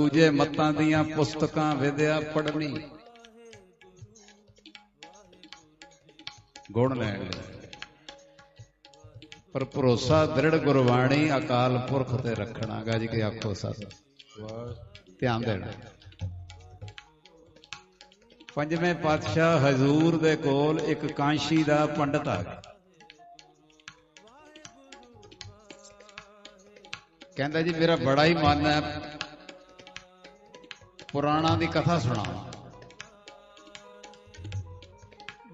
ਦੂਜੇ ਮਤਾਂ ਦੀਆਂ ਪੁਸਤਕਾਂ ਵਿਦਿਆ ਪੜ੍ਹਨੀ। ਗੁਣ ਲੈਣ ਪਰ ਭਰੋਸਾ ਦ੍ਰਿੜ ਗੁਰਬਾਣੀ ਅਕਾਲ ਪੁਰਖ ਤੇ ਰੱਖਣਾ, ਗੱਜ ਕੇ ਆਖੋ ਸਤ। ਧਿਆਨ ਦੇਣਾ। ਪੰਜਵੇਂ ਪਾਤਸ਼ਾਹ ਹਜ਼ੂਰ ਦੇ ਕੋਲ ਇੱਕ ਕਾਂਸ਼ੀ ਦਾ ਪੰਡਤ ਆ ਗਿਆ। ਕਹਿੰਦਾ ਜੀ, ਮੇਰਾ ਬੜਾ ਹੀ ਮਨ ਹੈ ਪੁਰਾਣਾ ਦੀ ਕਥਾ ਸੁਣਾਵਾਂ।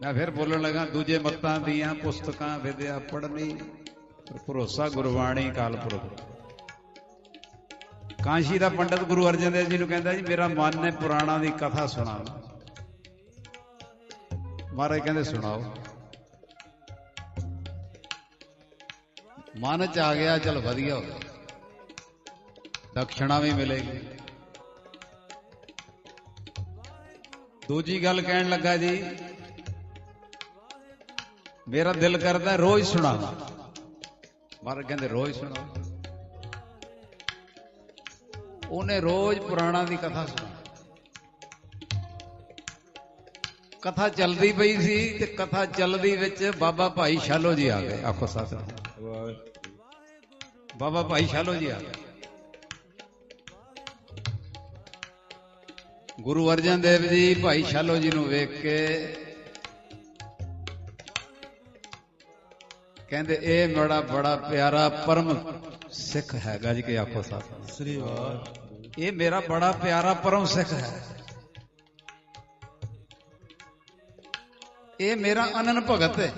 ਮੈਂ ਫਿਰ ਬੋਲਣ ਲੱਗਾ, ਦੂਜੇ ਮੱਤਾਂ ਦੀਆਂ ਪੁਸਤਕਾਂ ਵਿਦਿਆ ਪੜ੍ਹਨੀ ਭਰੋਸਾ ਗੁਰਬਾਣੀ ਕਾਲ ਪੁਰਖ ਕਾਂਸ਼ੀ ਦਾ ਪੰਡਤ ਗੁਰੂ ਅਰਜਨ ਦੇਵ ਜੀ ਨੂੰ ਕਹਿੰਦਾ ਜੀ, ਮੇਰਾ ਮਨ ਨੇ ਪੁਰਾਣਾ ਦੀ ਕਥਾ ਸੁਣਾ ਮਹਾਰਾਜ ਕਹਿੰਦੇ, ਸੁਣਾਓ। ਮਨ ਚ ਆ ਗਿਆ, ਚਲ ਵਧੀਆ ਹੋ ਗਿਆ। ਦਕਸ਼ਣਾ ਵੀ ਮਿਲੇਗੀ। ਦੂਜੀ ਗੱਲ ਕਹਿਣ ਲੱਗਾ ਜੀ ਮੇਰਾ ਦਿਲ ਕਰਦਾ ਰੋਜ਼ ਸੁਣਾਵਾਂ। ਮਹਾਰਾਜ ਕਹਿੰਦੇ ਰੋਜ਼ ਸੁਣਾਓ। ਉਹਨੇ ਰੋਜ਼ ਪੁਰਾਣਾ ਦੀ ਕਥਾ ਸੁਣਾ। ਕਥਾ ਚੱਲਦੀ ਪਈ ਸੀ ਤੇ ਕਥਾ ਚੱਲਦੀ ਵਿੱਚ ਬਾਬਾ ਭਾਈ ਸ਼ਾਲੋ ਜੀ ਆ ਗਏ। ਆਖੋ ਸਤਿ ਬਾਬਾ ਭਾਈ ਸ਼ਾਲੋ ਜੀ ਆ ਗਏ। ਗੁਰੂ ਅਰਜਨ ਦੇਵ ਜੀ ਭਾਈ ਸ਼ਾਲੋ ਜੀ ਨੂੰ ਵੇਖ ਕੇ ਕਹਿੰਦੇ ਇਹ ਬੜਾ ਬੜਾ ਪਿਆਰਾ ਪਰਮ ਸਿੱਖ ਹੈ ਗੱਜ ਕੇ ਆਖੋ ਸਾਹਿਬ ਸ੍ਰੀ ਵਾਹਿਗੁਰੂ। ਇਹ ਮੇਰਾ ਬੜਾ ਪਿਆਰਾ ਪਰਮ ਸਿੱਖ ਹੈ। ਇਹ ਮੇਰਾ ਅਨਨ ਭਗਤ ਹੈ।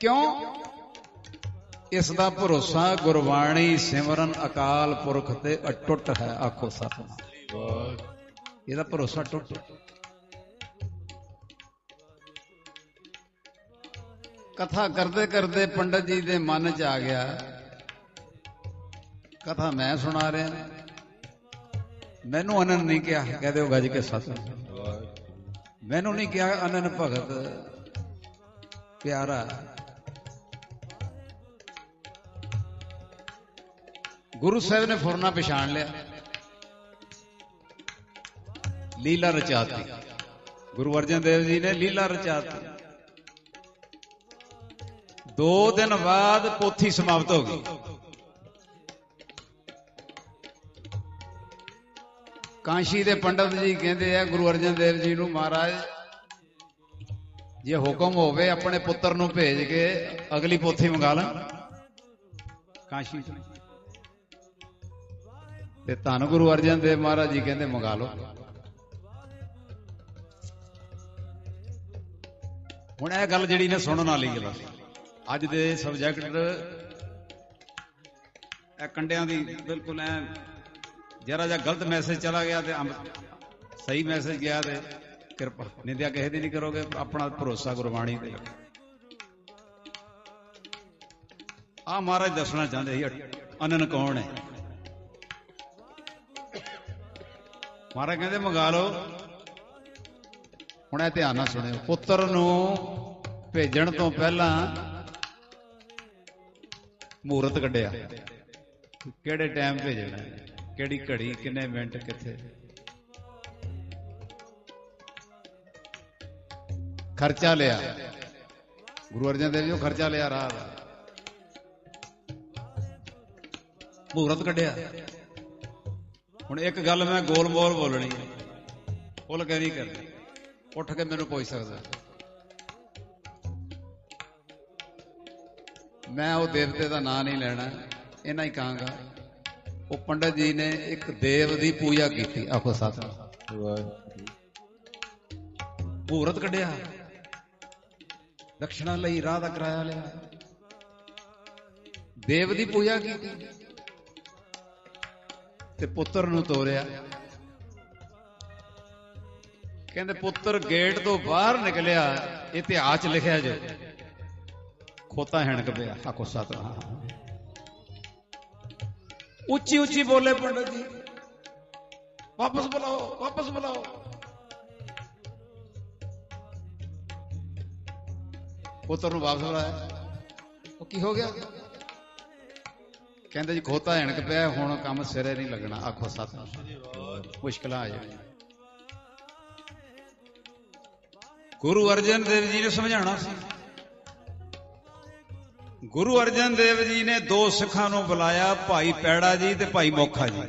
ਕਿਉਂ? ਇਸ ਦਾ ਭਰੋਸਾ ਗੁਰਬਾਣੀ ਸਿਮਰਨ ਅਕਾਲ ਪੁਰਖ ਤੇ ਅਟੁੱਟ ਹੈ, ਆਖੋ ਸਤਿਨਾਮ। ਇਹਦਾ ਭਰੋਸਾ ਟੁੱਟ ਕਥਾ ਕਰਦੇ ਕਰਦੇ ਪੰਡਤ ਜੀ ਦੇ ਮਨ ਚ ਆ ਗਿਆ। ਕਥਾ ਮੈਂ ਸੁਣਾ ਰਿਹਾ। ਮੈਨੂੰ ਅਨੰਦ ਨਹੀਂ ਕਿਹਾ ਕਹਦੇ ਹੋ ਗੱਜ ਕੇ ਸਤ ਮੈਨੂੰ ਨਹੀਂ ਕਿਹਾ ਅਨੰਦ ਭਗਤ, ਪਿਆਰਾ। ਗੁਰੂ ਸਾਹਿਬ ਨੇ ਫੁਰਨਾ ਪਛਾਣ ਲਿਆ। ਲੀਲਾ ਰਚਾਤੀ। ਗੁਰੂ ਅਰਜਨ ਦੇਵ ਜੀ ਨੇ ਲੀਲਾ ਰਚਾਤੀ। ਦੋ ਦਿਨ ਬਾਅਦ ਪੋਥੀ ਸਮਾਪਤ ਹੋ ਗਈ। ਕਾਂਸ਼ੀ ਦੇ ਪੰਡਤ ਜੀ ਕਹਿੰਦੇ ਆ, ਗੁਰੂ ਅਰਜਨ ਦੇਵ ਜੀ ਨੂੰ ਮਹਾਰਾਜ, ਜੇ ਹੁਕਮ ਹੋਵੇ ਆਪਣੇ ਪੁੱਤਰ ਨੂੰ ਭੇਜ ਕੇ ਅਗਲੀ ਪੋਥੀ ਮੰਗਾ ਲਾਂ। ਕਾਂਸ਼ੀ ਤੋਂ। ਤੇ ਧੰਨ ਗੁਰੂ ਅਰਜਨ ਦੇਵ ਮਹਾਰਾਜ ਜੀ ਕਹਿੰਦੇ, ਮੰਗਾ ਲਓ। ਹੁਣ ਇਹ ਗੱਲ ਜਿਹੜੀ ਨੇ ਸੁਣਨ ਵਾਲੀ ਗੱਲ ਅੱਜ ਦੇ ਸਬਜੈਕਟ ਇਹ ਕੰਡਿਆਂ ਦੀ ਬਿਲਕੁਲ ਐ ਜਰਾ ਜਿਹਾ ਗਲਤ ਮੈਸੇਜ ਚਲਾ ਗਿਆ ਤੇ ਸਹੀ ਮੈਸੇਜ ਗਿਆ ਤੇ ਕਿਰਪਾ। ਨਿੰਦਿਆ ਕਿਸੇ ਦੀ ਨਹੀਂ ਕਰੋਗੇ, ਆਪਣਾ ਭਰੋਸਾ ਗੁਰਬਾਣੀ ਤੇ ਆ ਮਹਾਰਾਜ ਦੱਸਣਾ ਚਾਹੁੰਦੇ ਸੀ ਅਨਨ ਕੌਣ ਹੈ? ਮਹਾਰਾਜ ਕਹਿੰਦੇ ਮੰਗਾ ਲਓ। ਹੁਣ ਇਹ ਧਿਆਨ ਨਾਲ ਸੁਣਿਓ। ਪੁੱਤਰ ਨੂੰ ਭੇਜਣ ਤੋਂ ਪਹਿਲਾਂ ਮੂਰਤ ਕੱਢਿਆ। ਕਿਹੜੇ ਟਾਈਮ ਭੇਜਣਾ? ਕਿਹੜੀ ਘੜੀ, ਕਿੰਨੇ ਮਿੰਟ, ਕਿੱਥੇ? ਖਰਚਾ ਲਿਆ। ਗੁਰੂ ਅਰਜਨ ਦੇਵ ਜੀ ਉਹ ਖਰਚਾ ਲਿਆ ਰਾਹ ਮੂਰਤ ਕੱਢਿਆ। ਹੁਣ ਇੱਕ ਗੱਲ ਮੈਂ ਗੋਲ ਮੋਲ ਬੋਲਣੀ ਹੈ। ਫੁੱਲ ਕੇ ਨਹੀਂ ਕਰਨੀ। ਉੱਠ ਕੇ ਮੈਨੂੰ ਪੁੱਛ ਸਕਦਾ। ਮੈਂ ਉਹ ਦੇਵਤੇ ਦਾ ਨਾਂ ਨਹੀਂ ਲੈਣਾ। ਇਹਨਾਂ ਹੀ ਕਹਾਂਗਾ। ਉਹ ਪੰਡਤ ਜੀ ਨੇ ਇੱਕ ਦੇਵ ਦੀ ਪੂਜਾ ਕੀਤੀ। ਆਖੋ ਸਤਿਨਾਮ ਮੂਰਤ ਕੱਢਿਆ। ਦਕਸ਼ਣਾ ਲਈ ਰਾਹ ਦਾ ਕਿਰਾਇਆ ਲਿਆ। ਦੇਵ ਦੀ ਪੂਜਾ ਕੀਤੀ। ਤੇ ਪੁੱਤਰ ਨੂੰ ਤੋਰਿਆ। ਕਹਿੰਦੇ, ਪੁੱਤਰ, ਗੇਟ ਤੋਂ ਬਾਹਰ ਨਿਕਲਿਆ, ਇਤਿਹਾਸ 'ਚ ਲਿਖਿਆ ਜੇ। ਖੋਤਾ ਹੈਣਕ ਪਿਆ। ਆਖੋ, ਸਤਨਾਮ। ਉੱਚੀ ਉੱਚੀ ਬੋਲੇ ਪੰਡਤ ਜੀ। ਵਾਪਸ ਬੁਲਾਓ ਵਾਪਸ ਬੁਲਾਓ। ਪੁੱਤਰ ਨੂੰ ਵਾਪਸ ਬੁਲਾਇਆ। ਉਹ ਕੀ ਹੋ ਗਿਆ? ਕਹਿੰਦੇ ਜੀ ਖੋਤਾ ਐਣਕ ਪਿਆ, ਹੁਣ ਕੰਮ ਸਿਰੇ ਨਹੀਂ ਲੱਗਣਾ। ਆਖੋ ਸੱਤ। ਮੁਸ਼ਕਲਾਂ ਆ ਜਾਣੀਆਂ ਗੁਰੂ ਅਰਜਨ ਦੇਵ ਜੀ ਨੇ ਸਮਝਾਉਣਾ ਸੀ। ਗੁਰੂ ਅਰਜਨ ਦੇਵ ਜੀ ਨੇ ਦੋ ਸਿੱਖਾਂ ਨੂੰ ਬੁਲਾਇਆ, ਭਾਈ ਪੈੜਾ ਜੀ ਤੇ ਭਾਈ ਮੋਖਾ ਜੀ।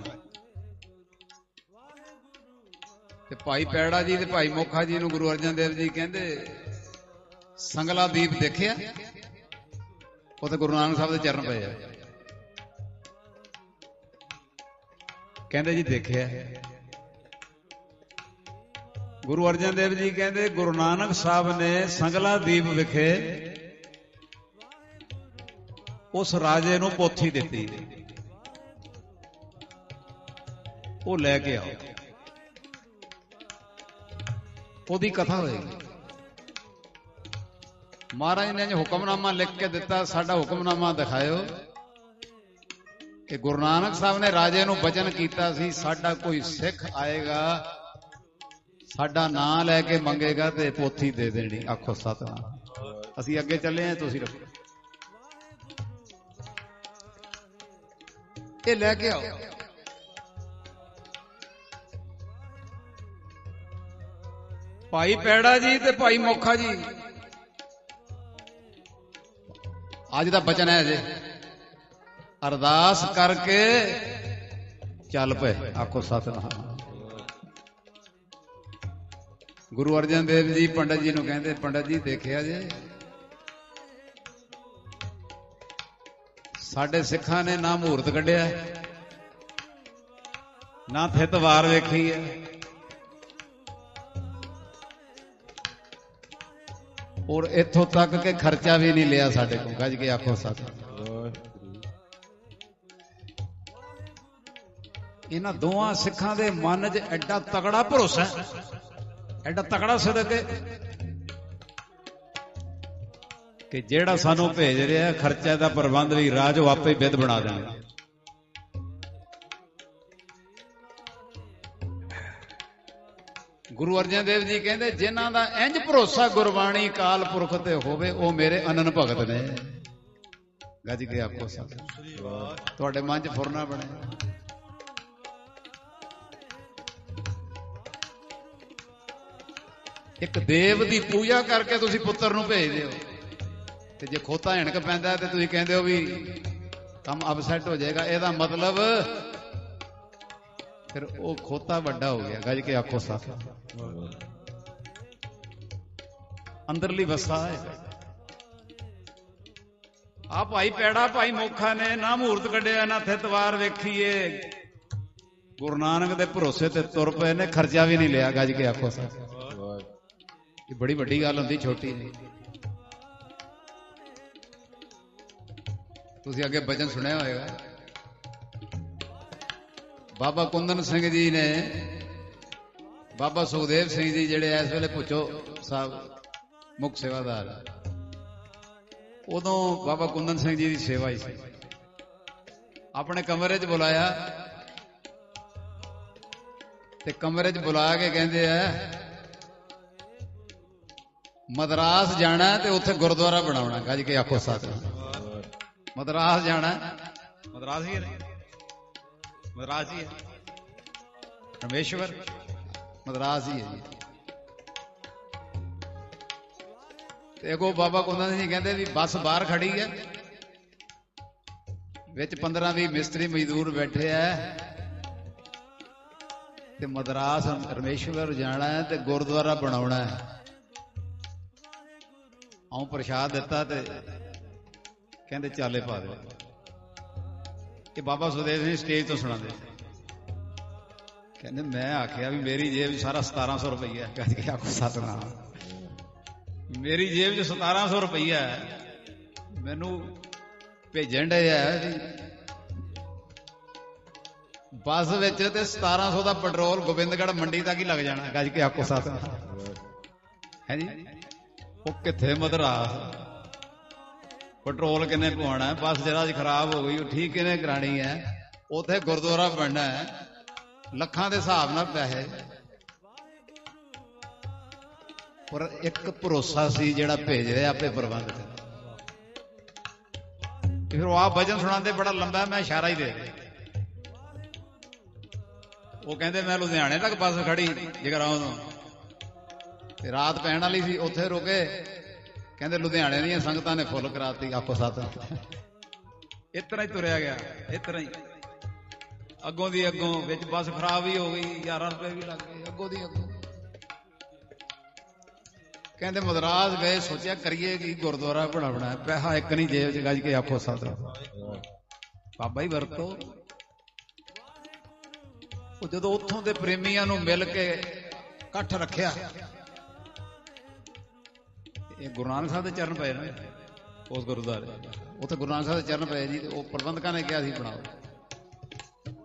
ਤੇ ਭਾਈ ਪੈੜਾ ਜੀ ਤੇ ਭਾਈ ਮੋਖਾ ਜੀ ਨੂੰ ਗੁਰੂ ਅਰਜਨ ਦੇਵ ਜੀ ਕਹਿੰਦੇ, ਸੰਗਲਾ ਦੀਪ ਦੇਖਿਆ? ਉੱਥੇ ਗੁਰੂ ਨਾਨਕ ਸਾਹਿਬ ਦੇ ਚਰਨ ਪਏ ਆ। ਕਹਿੰਦੇ ਜੀ ਦੇਖਿਆ। ਗੁਰੂ ਅਰਜਨ ਦੇਵ ਜੀ ਕਹਿੰਦੇ, ਗੁਰੂ ਨਾਨਕ ਸਾਹਿਬ ਨੇ ਸੰਗਲਾ ਦੀਪ ਵਿਖੇ ਉਸ ਰਾਜੇ ਨੂੰ ਪੋਥੀ ਦਿੱਤੀ। ਉਹ ਲੈ ਕੇ ਆਓ। ਉਹਦੀ ਕਥਾ ਹੋਏਗੀ। ਮਹਾਰਾਜ ਨੇ ਜੋ ਹੁਕਮਨਾਮਾ ਲਿਖ ਕੇ ਦਿੱਤਾ, ਸਾਡਾ ਹੁਕਮਨਾਮਾ ਦਿਖਾਇਓ। ਕਿ ਗੁਰੂ ਨਾਨਕ ਸਾਹਿਬ ਨੇ ਰਾਜੇ ਨੂੰ ਬਚਨ ਕੀਤਾ ਸੀ ਸਾਡਾ ਕੋਈ ਸਿੱਖ ਆਏਗਾ ਸਾਡਾ ਨਾਂ ਲੈ ਕੇ ਮੰਗੇਗਾ ਤੇ ਪੋਥੀ ਦੇ ਦੇਣੀ ਆਖੋ ਸਤਨਾਮ। ਅਸੀਂ ਅੱਗੇ ਚੱਲੇ ਆਂ ਤੁਸੀਂ ਰੱਖੋ। ਇਹ ਲੈ ਕੇ ਆਓ। ਭਾਈ ਪੈੜਾ ਜੀ ਤੇ ਭਾਈ ਮੋਖਾ ਜੀ। ਅੱਜ ਦਾ ਬਚਨ ਹੈ ਜੇ ਅਰਦਾਸ ਕਰਕੇ ਚੱਲ ਪਏ। ਆਖੋ ਸਤਨਾਮ। ਗੁਰੂ ਅਰਜਨ ਦੇਵ ਜੀ ਪੰਡਤ ਜੀ ਨੂੰ ਕਹਿੰਦੇ, ਪੰਡਤ ਜੀ ਦੇਖਿਆ ਜੇ, ਸਾਡੇ ਸਿੱਖਾਂ ਨੇ ਨਾ ਮਹੂਰਤ ਕੱਢਿਆ, ਨਾ ਥਿਤ ਵਾਰ ਵੇਖੀ ਹੈ। ਔਰ ਇੱਥੋਂ ਤੱਕ ਕਿ ਖਰਚਾ ਵੀ ਨਹੀਂ ਲਿਆ ਸਾਡੇ ਕੋਲ। ਗੱਜ ਕੇ ਆਖੋ ਸੱਚ ਇਹਨਾਂ ਦੋਵਾਂ ਸਿੱਖਾਂ ਦੇ ਮਨ 'ਚ ਐਡਾ ਤਕੜਾ ਭਰੋਸਾ ਐਡਾ ਤਕੜਾ ਸਦਕ ਕਿ ਜਿਹੜਾ ਸਾਨੂੰ ਭੇਜ ਰਿਹਾ ਖਰਚੇ ਦਾ ਪ੍ਰਬੰਧ ਵੀ ਰਾਜ ਉਹ ਆਪੇ ਵਿਦ ਬਣਾ ਦੇਣਗੇ। ਗੁਰੂ ਅਰਜਨ ਦੇਵ ਜੀ ਕਹਿੰਦੇ, ਜਿਨ੍ਹਾਂ ਦਾ ਇੰਜ ਭਰੋਸਾ ਗੁਰਬਾਣੀ ਕਾਲ ਪੁਰਖ ਤੇ ਹੋਵੇ, ਉਹ ਮੇਰੇ ਅਨਨ ਭਗਤ ਨੇ। ਗੱਜ ਕੇ ਆਪੋ ਸਭ ਤੁਹਾਡੇ ਮਨ 'ਚ ਫੁਰਨਾ ਬਣੇ ਇੱਕ ਦੇਵ ਦੀ ਪੂਜਾ ਕਰਕੇ ਤੁਸੀਂ ਪੁੱਤਰ ਨੂੰ ਭੇਜਦੇ ਹੋ ਤੇ ਜੇ ਖੋਤਾ ਹਿਣਕ ਪੈਂਦਾ ਤੇ ਤੁਸੀਂ ਕਹਿੰਦੇ ਹੋ ਵੀ ਕੰਮ ਅਪਸੈਟ ਹੋ ਜਾਏਗਾ। ਇਹਦਾ ਮਤਲਬ ਫਿਰ ਉਹ ਖੋਤਾ ਵੱਡਾ ਹੋ ਗਿਆ। ਗੱਜ ਕੇ ਆਖੋ ਸਾਥ ਅੰਦਰਲੀ ਵਸਾ ਹੈ। ਆ ਭਾਈ ਪੈੜਾ, ਭਾਈ ਮੋਖਾ ਨੇ ਨਾ ਮਹੂਰਤ ਕੱਢਿਆ, ਨਾ ਥਿਤਵਾਰ ਵੇਖੀਏ। ਗੁਰੂ ਨਾਨਕ ਦੇ ਭਰੋਸੇ ਤੇ ਤੁਰ ਪਏ ਨੇ, ਖਰਚਾ ਵੀ ਨਹੀਂ ਲਿਆ। ਗੱਜ ਕੇ ਆਖੋ ਸਾਥ ਇਹ ਬੜੀ ਵੱਡੀ ਗੱਲ ਹੁੰਦੀ, ਛੋਟੀ ਨਹੀਂ ਤੁਸੀਂ ਅੱਗੇ ਬਚਨ ਸੁਣਿਆ ਹੋਵੇਗਾ ਬਾਬਾ ਕੁੰਦਨ ਸਿੰਘ ਜੀ ਨੇ, ਬਾਬਾ ਸੁਖਦੇਵ ਸਿੰਘ ਜੀ ਜਿਹੜੇ ਇਸ ਵੇਲੇ ਪੁੱਛੋ ਸਾਹਿਬ ਮੁੱਖ ਸੇਵਾਦਾਰ, ਉਦੋਂ ਬਾਬਾ ਕੁੰਦਨ ਸਿੰਘ ਜੀ ਦੀ ਸੇਵਾ ਹੀ ਸੀ। ਆਪਣੇ ਕਮਰੇ 'ਚ ਬੁਲਾਇਆ ਤੇ ਕਮਰੇ 'ਚ ਬੁਲਾ ਕੇ ਕਹਿੰਦੇ ਆ ਮਦਰਾਸ ਜਾਣਾ ਤੇ ਉੱਥੇ ਗੁਰਦੁਆਰਾ ਬਣਾਉਣਾ ਗੱਜ ਕੇ ਆਖੋ ਸਾਥ ਮਦਰਾਸ ਜਾਣਾ ਮਦਰਾਸ ਹੀ ਹੈ ਮਦਰਾਸ ਹੀ ਹੈ। ਰਮੇਸ਼ਵਰ ਮਦਰਾਸ ਹੀ ਹੈ ਜੀ। ਤੇ ਅਗੋ ਬਾਬਾ ਕੁੰਦਨ ਜੀ ਕਹਿੰਦੇ ਵੀ ਬੱਸ ਬਾਹਰ ਖੜੀ ਹੈ। ਵਿੱਚ 15 20 ਮਿਸਤਰੀ ਮਜ਼ਦੂਰ ਬੈਠੇ ਆ ਤੇ ਮਦਰਾਸ ਰਮੇਸ਼ਵਰ ਜਾਣਾ ਹੈ ਤੇ ਗੁਰਦੁਆਰਾ ਬਣਾਉਣਾ ਹੈ। ਆਉਂ ਪ੍ਰਸ਼ਾਦ ਦਿੱਤਾ ਤੇ ਕਹਿੰਦੇ ਚਾਲੇ ਪਾ ਦੇ। ਇਹ ਬਾਬਾ ਸੁਦੇਵ ਸਿੰਘ ਸਟੇਜ ਤੋਂ ਸੁਣਾਉਂਦੇ ਕਹਿੰਦੇ ਮੈਂ ਆਖਿਆ ਵੀ ਮੇਰੀ ਜੇਬ 'ਚ ਸਾਰਾ 1700 ਰੁਪਈਆ ਕਹਿ ਕੇ ਆਖੋ ਸਤਨਾਮ। ਮੇਰੀ ਜੇਬ 'ਚ 1700 ਰੁਪਈਆ ਮੈਨੂੰ ਭੇਜਣ ਦੇ ਆ ਬੱਸ ਵਿੱਚ ਤੇ 1700 ਦਾ ਪੈਟਰੋਲ ਗੋਬਿੰਦਗੜ੍ਹ ਮੰਡੀ ਤੱਕ ਹੀ ਲੱਗ ਜਾਣਾ। ਗੱਜ ਕੇ ਆਖੋ ਸਤਨਾਮ। ਹੈ ਜੀ? ਉਹ ਕਿੱਥੇ ਮਦਰਾਸ ਪੈਟਰੋਲ ਕਿੰਨੇ ਪਵਾਉਣਾ ਹੈ? ਬੱਸ ਜਰਾ ਖਰਾਬ ਹੋ ਗਈ, ਉਹ ਠੀਕ ਕਿਨੇ ਕਰਾਣੀ ਹੈ? ਉਥੇ ਗੁਰਦੁਆਰਾ ਬਣਨਾ ਹੈ। ਲੱਖਾਂ ਦੇ ਹਿਸਾਬ ਨਾਲ ਪੈਸੇ। ਪਰ ਇੱਕ ਭਰੋਸਾ ਸੀ ਜਿਹੜਾ ਭੇਜ ਰਿਹਾ ਆਪੇ ਪ੍ਰਬੰਧ ਤੇ। ਫਿਰ ਉਹ ਆ ਭਜਨ ਸੁਣਾਉਂਦੇ ਬੜਾ ਲੰਬਾ, ਮੈਂ ਇਸ਼ਾਰਾ ਹੀ ਦੇ ਦੇ ਉਹ ਕਹਿੰਦੇ ਮੈਂ ਲੁਧਿਆਣੇ ਤੱਕ ਬੱਸ ਖੜੀ ਜਗਰਾਉਂ ਤੋਂ। ਤੇ ਰਾਤ ਪੈਣ ਵਾਲੀ ਸੀ ਉੱਥੇ ਰੁਕੇ। ਕਹਿੰਦੇ ਲੁਧਿਆਣੇ ਦੀਆਂ ਸੰਗਤਾਂ ਨੇ ਫੁੱਲ ਕਰਾਤੀ ਆਪੋ ਸਾਥ ਇਸ ਤਰ੍ਹਾਂ ਹੀ ਤੁਰਿਆ ਗਿਆ ਇਸ ਤਰ੍ਹਾਂ ਹੀ। ਅੱਗੋਂ ਦੀ ਅੱਗੋਂ ਵਿੱਚ ਬੱਸ ਖਰਾਬ ਹੀ ਹੋ ਗਈ 11 ਰੁਪਏ ਵੀ ਲੱਗ ਗਏ ਅੱਗੋਂ ਦੀ ਅੱਗੋਂ। ਕਹਿੰਦੇ ਮਦਰਾਸ ਗਏ ਸੋਚਿਆ ਕਰੀਏ ਕੀ ਗੁਰਦੁਆਰਾ ਬਣਾਉਣਾ ਪੈਸਾ ਇੱਕ ਨਹੀਂ ਜੇਬ ਚ ਗੱਜ ਕੇ ਆਪੋ ਸਾਥ ਬਾਬਾ ਹੀ ਵਰਤੋ। ਉਹ ਜਦੋਂ ਉੱਥੋਂ ਦੇ ਪ੍ਰੇਮੀਆਂ ਨੂੰ ਮਿਲ ਕੇ ਇਕੱਠ ਰੱਖਿਆ ਇਹ ਗੁਰੂ ਨਾਨਕ ਸਾਹਿਬ ਦੇ ਚਰਨ ਪਏ ਨੇ ਉਸ ਗੁਰਦੁਆਰੇ। ਉੱਥੇ ਗੁਰੂ ਨਾਨਕ ਸਾਹਿਬ ਦੇ ਚਰਨ ਪਏ ਜੀ, ਤੇ ਉਹ ਪ੍ਰਬੰਧਕਾਂ ਨੇ ਕਿਹਾ ਸੀ ਬਣਾਓ।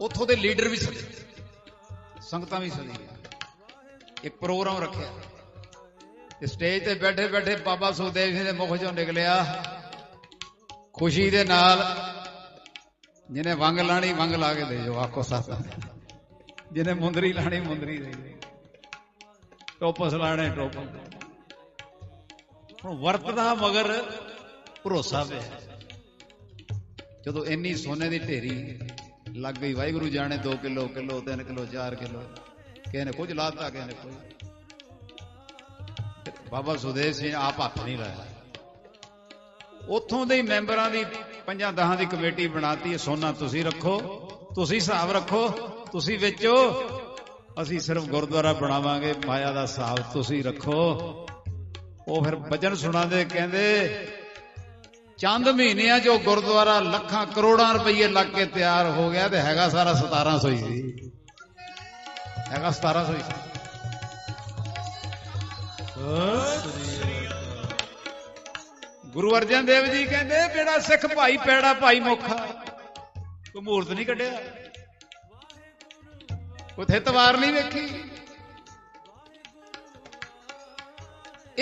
ਉੱਥੋਂ ਦੇ ਲੀਡਰ ਵੀ ਸਦੇ। ਸੰਗਤਾਂ ਵੀ ਸਦੀ ਇੱਕ ਪ੍ਰੋਗਰਾਮ ਰੱਖਿਆ। ਤੇ ਸਟੇਜ ਤੇ ਬੈਠੇ ਬੈਠੇ ਬਾਬਾ ਸੁਖਦੇਵ ਸਿੰਘ ਦੇ ਮੁਖ ਚੋਂ ਨਿਕਲਿਆ। ਖੁਸ਼ੀ ਦੇ ਨਾਲ ਜਿਹਨੇ ਵੰਗ ਲਾਣੀ, ਵੰਗ ਲਾ ਕੇ ਦੇ ਜੋ, ਆਖੋ ਸਾਥ ਜਿਹਨੇ ਮੁੰਦਰੀ ਲਾਣੀ, ਮੁੰਦਰੀ ਦੇ ਦੇ। ਟੋਪਸ ਲਾਣੇ, ਟੋਪਸ। ਹੁਣ ਵਰਤਦਾ ਮਗਰ ਭਰੋਸਾ ਪਿਆ। ਜਦੋਂ ਇੰਨੀ ਸੋਨੇ ਦੀ ਢੇਰੀ ਲੱਗ ਗਈ, ਵਾਹਿਗੁਰੂ ਜਾਣੇ 2 ਕਿਲੋ ਕਿਲੋ 3 ਕਿਲੋ 4 ਕਿਲੋ, ਕਿਸੇ ਨੇ ਕੁਝ ਲਾਤਾ, ਕਿਸੇ ਨੇ ਕੁਝ ਬਾਬਾ ਸੁਦੇਵ ਸਿੰਘ ਆਪ ਹੱਥ ਨਹੀਂ ਲਾਇਆ। ਉੱਥੋਂ ਦੇ ਮੈਂਬਰਾਂ ਦੀ ਪੰਜਾਂ ਦਹਾਂ ਦੀ ਕਮੇਟੀ ਬਣਾਤੀ ਸੋਨਾ ਤੁਸੀਂ ਰੱਖੋ, ਤੁਸੀਂ ਹਿਸਾਬ ਰੱਖੋ, ਤੁਸੀਂ ਵੇਚੋ। ਅਸੀਂ ਸਿਰਫ ਗੁਰਦੁਆਰਾ ਬਣਾਵਾਂਗੇ, ਮਾਇਆ ਦਾ ਹਿਸਾਬ ਤੁਸੀਂ ਰੱਖੋ। ਉਹ ਫਿਰ ਭਜਨ ਸੁਣਾਉਂਦੇ, ਕਹਿੰਦੇ, ਚੰਦ ਮਹੀਨਿਆਂ ਚ ਉਹ ਗੁਰਦੁਆਰਾ ਲੱਖਾਂ ਕਰੋੜਾਂ ਰੁਪਏ ਲੱਗ ਕੇ ਤਿਆਰ ਹੋ ਗਿਆ ਤੇ ਹੈਗਾ ਸਾਰਾ 1700 ਹੀ ਸੀ ਹੈਗਾ 1700 ਹੀ ਸੀ ਗੁਰੂ ਅਰਜਨ ਦੇਵ ਜੀ ਕਹਿੰਦੇ, ਜਿਹੜਾ ਸਿੱਖ ਭਾਈ ਪੈੜਾ ਭਾਈ ਮੁਖਾ ਕੋਈ ਮੂਰਤ ਨਹੀਂ ਕੱਢਿਆ। ਉਥੇ ਤਵਾਰ ਨਹੀਂ ਵੇਖੀ।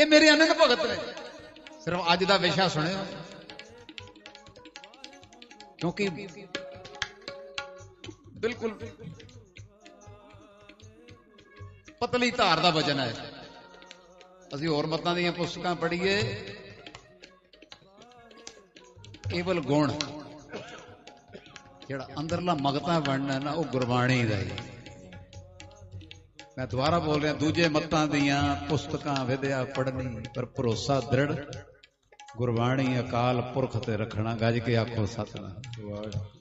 ਇਹ ਮੇਰੇ ਅਨੰਦ ਭਗਤ ਨੇ ਸਿਰਫ ਅੱਜ ਦਾ ਵਿਸ਼ਾ ਸੁਣਿਓ। ਕਿਉਂਕਿ ਬਿਲਕੁਲ ਪਤਲੀ ਧਾਰ ਦਾ ਵਜਨ ਹੈ। ਅਸੀਂ ਹੋਰ ਮਤਾਂ ਦੀਆਂ ਪੁਸਤਕਾਂ ਪੜ੍ਹੀਏ। ਕੇਵਲ ਗੁਣ, ਜਿਹੜਾ ਅੰਦਰਲਾ ਮਗਤਾ ਬਣਨਾ ਨਾ, ਉਹ ਗੁਰਬਾਣੀ ਦਾ ਹੀ। ਮੈਂ ਦੁਬਾਰਾ ਬੋਲ ਰਿਹਾ, ਦੂਜੇ ਮੱਤਾਂ ਦੀਆਂ ਪੁਸਤਕਾਂ ਵਿਦਿਆ ਪੜ੍ਹਨੀ, ਪਰ ਭਰੋਸਾ ਦ੍ਰਿੜ। ਗੁਰਬਾਣੀ ਅਕਾਲ ਪੁਰਖ ਤੇ ਰੱਖਣਾ, ਗੱਜ ਕੇ ਆਖੋ ਸਤਨਾਮ।